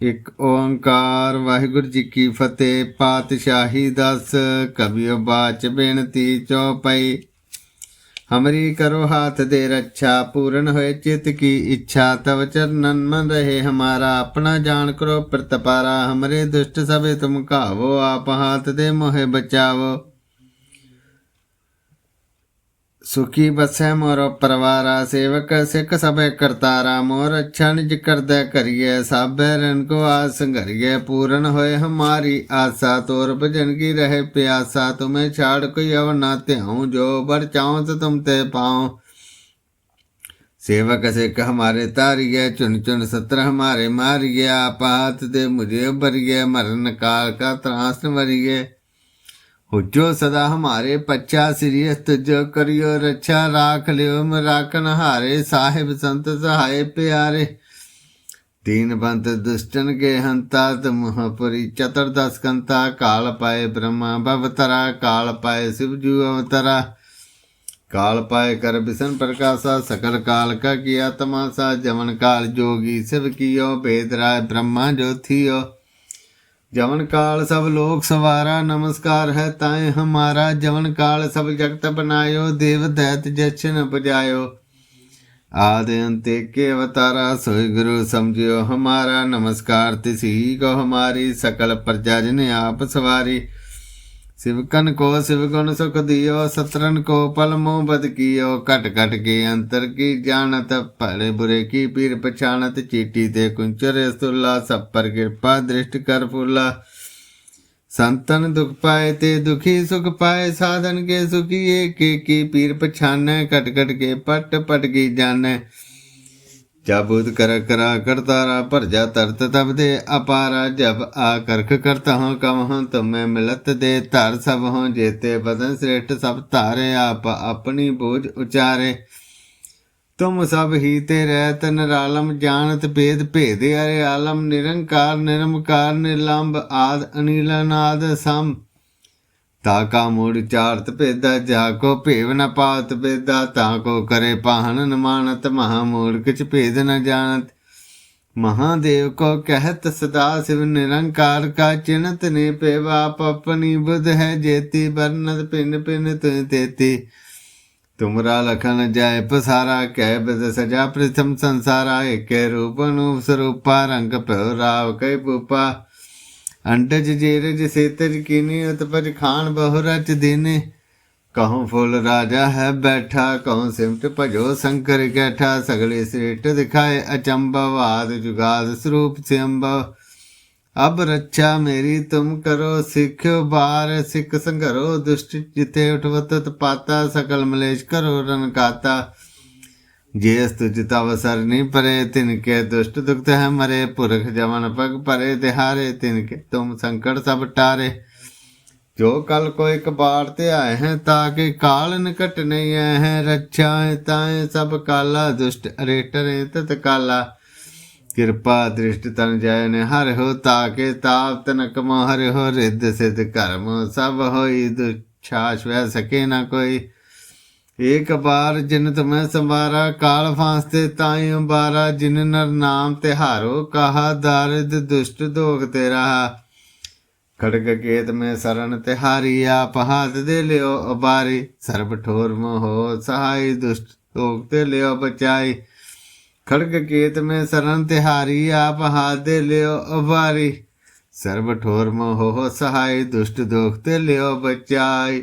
ਇਕ ਓੰਕਾਰ, ਵਾਹਿਗੁਰੂ ਜੀ ਕੀ ਫਤਿਹ। ਪਾਤਸ਼ਾਹੀ ਦਸ ਕਬੀਓ ਬਾਚ ਬੇਨਤੀ ਚੌਪਈ ਹਮਰੀ ਕਰੋ ਹਾਥ ਦੇ ਰੱਛਾ, ਪੂਰਨ ਹੋਏ ਚਿਤ ਕੀ ਇੱਛਾ। ਤਵ ਚਰਨਨ ਮਨ ਰਹੇ ਹਮਾਰਾ, ਆਪਣਾ ਜਾਣ ਕਰੋ ਪ੍ਰਤਪਾਰਾ। ਹਮਰੇ ਦੁਸ਼ਟ ਸਭੇ ਤੁਮ ਕਾਵੋ ਆਪ ਹਾਥ ਦੇ ਮੋਹਿ ਬਚਾਵੋ। ਸੁਖੀ ਬਸੈ ਮੋਰ ਪਰਵਾਰਾ ਸੇਵਕ ਸਿੱਖ ਸਭੇ ਕਰਤਾਰਾ ਮੋਰ ਅੱਛਾ ਨਿਜ ਕਰਦਾ ਕਰੀਏ ਸਾਬੈ ਰਨ ਕੋ ਆਸ ਸੰਘਰੀਏ ਪੂਰਨ ਹੋਏ ਹਮਾਰੀ ਆਸਾ ਤੋਰ ਭਜਨ ਕੀ ਰਹੇ ਪਿਆਸਾ ਤੁਮੇ ਛਾੜ ਕੋਈ ਅਵ ਨਾ ਧਿਆਉ ਜੋ ਬਰ ਚਾਉ ਤ ਤੁਮ ਤੇ ਪਾਉ सेवक सिख हमारे तारिये चुन चुन सत्र हमारे मारिये आपात दे मुझे बरिये मरण काल का त्रास वरिये हुजो सदा हमारे पच्चा सिरियस तुझो करियो रक्षा राख लियो राखन हारे साहिब संत सहाय प्यारे तीन बंत दुष्टन के हंता तुमपुरी चतुर्दश कंता काल पाए ब्रह्मा भवतरा काल पाए शिवजू अवतरा काल पाए कर बिसन प्रकाशा सकल काल का किया तमाशा जमन काल जोगी शिव कियो भेद राय ब्रह्मा जो ਜਵਨ ਕਾਲ ਸਭ ਲੋਕ ਸਵਾਰਾ, ਨਮਸਕਾਰ ਹੈ ਤਾਏ ਹਮਾਰਾ। ਜਵਨ ਕਾਲ ਸਭ ਜਗਤ ਬਨਾਇਓ, ਦੇਵ ਦੈਤ ਜਸ਼ਨ ਬਜਾਇਓ। ਆਦਿ ਅੰਤੇ ਕੇ ਅਵਤਾਰਾ, ਸੋਈ ਗੁਰੂ ਸਮਝਿਓ ਹਮਾਰਾ। ਨਮਸਕਾਰ, ਤਿਸੀ ਕੋ ਹਮਾਰੀ, ਸਕਲ ਪ੍ਰਜਾ ਜਨ ਆਪ ਸਵਾਰੀ। ਸਿਵਕਨ ਕੋ ਸਿਵਗੁਣ ਸੁਖ ਦਿਓ ਸਤਰਨ ਕੋ, ਪਲ ਮੋਹ ਬਦ ਕੀਓ। ਘਟ ਘਟ ਕੇ ਅੰਤਰ ਕੀ ਜਾਣਤ ਭਲੇ ਬੁਰੇ ਕੀ ਪੀਰ ਪਛਾਣਤ। ਚੀਟੀ ਤੇ ਕੁੰਚਰ ਸੁਲਾ ਸਭ ਪਰ ਕਿਰਪਾ ਦ੍ਰਿਸ਼ਟ ਕਰ ਫੁਲਾ। ਸੰਤਨ ਦੁਖ ਪਾਏ ਤੇ ਦੁਖੀ ਸੁਖ ਪਾਏ, ਸਾਧਨ ਕੇ ਸੁਖੀ ਏਕ ਕੀ ਪੀਰ ਪਛਾਨੈ। ਘਟ ਘਟ ਕੇ ਪਟ ਪਟ ਕੀ ਜਾਣੈ। की जाने जाबूत कर करा करतारा पर जा तरत तब दे अपारा जब आकर्ख करता हूँ कम हूँ तुम्हें मिलत दे धर सब हूँ जेते बदन श्रेष्ठ सब तारे आप अपनी बोझ उचारे तुम सब ही ते रहत निरालम जानत भेद भेद अरे आलम निरंकार निरमकार निर्लंब आद अनिलनाद सम ਤਾ ਕਾ ਮੂੜ ਚਾਰਤ ਭੇਦਾ, ਜਾ ਕੋ ਭੇਵ ਨ ਪਾਤ ਭੇਦਾ, ਤਾ ਕੋ ਕਰੇ ਪਾਹਨ ਨਮਾਨਤ, ਮਹਾ ਮੂੜ ਕਿਛ ਭੇਦ ਨ ਜਾਣਤ। ਮਹਾਦੇਵ ਕੋ ਕਹਿਤ ਸਦਾ ਸਿਵ ਨਿਰੰਕਾਰ ਕਾ ਚਿਨਤ ਨੇ ਪੇਵਾ ਆਪਣੀ ਬੁਧ ਹੈ ਜੇਤੀ ਬਰਨਤ ਪਿੰਨ ਪਿੰਨ ਤੇ ਤੇਤੀ। ਤੁਮਰਾ ਲਖਨ ਜਾਇ ਪਸਾਰਾ, ਕਹਿ ਬਦ ਸਜਾ ਪ੍ਰਥਮ ਸੰਸਾਰਾ, ਏਕੇ ਰੂਪ ਅਨੂਪ ਸਰੂਪਾ, ਰੰਗ ਭਉ ਰਾਵ ਕੈ ਭੂਪਾ। अंडज जेरज सेतज कीनी उत्पज खान बहु रच दीने कहूँ फुल राजा है बैठा कहूँ सिमट भजो शंकर कैठा सगले श्रेष्ठ दिखाए अचंबवाद जुगाद स्वरूप से अम्बव अब रक्षा मेरी तुम करो सिख बार सिख संघरो दुष्ट जिते उठवत पाता सकल मलेश करो रन काता जेस तुझ तव सरनी परे तिनके दुष्ट दुख है मरे पुरख जमन पग परे तिहारे तिनके तुम संकट सब टारे जो कल को एक बार ते आए हैं ताकि काल निकट नहीं आए हैं रक्षाएं ताएं सब काला दुष्ट अरे टरे तत काला कृपा दृष्ट तन जय ने हर हो ताके ताप तनक मो हर हो रिद्ध सिद्ध कर्म सब हो ਏਕ ਬਾਰ ਜਿਨ ਤਮੈ ਸੰਵਾਰਾ, ਕਾਲ ਫਾਂਸ ਤੇ ਤਾਈ ਅੰਬਾਰਾ, ਜਿਨ ਨਰ ਨਾਮ ਤੇ ਹਾਰੋ ਕਹਾ, ਦਾਰਿਦ ਦੁਸ਼ਟ ਦੋਖ ਤੇ ਰਹਾ ਖੜਗ ਕੇਤ ਮੈਂ ਸਰਨ ਤੇ ਹਾਰੀ ਆਪ ਹਾਥ ਦੇ ਲਿਓ ਅਬਾਰੀ ਸਰਬ ਠੋਰ ਮੋਹ ਸਹਾਈ, ਦੁਸ਼ਟ ਦੋਖ ਤੇ ਲਿਓ ਬਚਾਈ। ਖੜਕ ਕੇਤ ਮੈਂ ਸਰਨ ਤੇ ਹਾਰੀ ਆਪ ਹਾਥ ਦੇ ਲਿਓ ਅਬਾਰੀ ਸਰਬ ਠੋਰ ਮੋਹ ਸਹਾਈ, ਦੁਸ਼ਟ ਦੋਖ ਤੇ ਲਿਓ ਬਚਾਈ।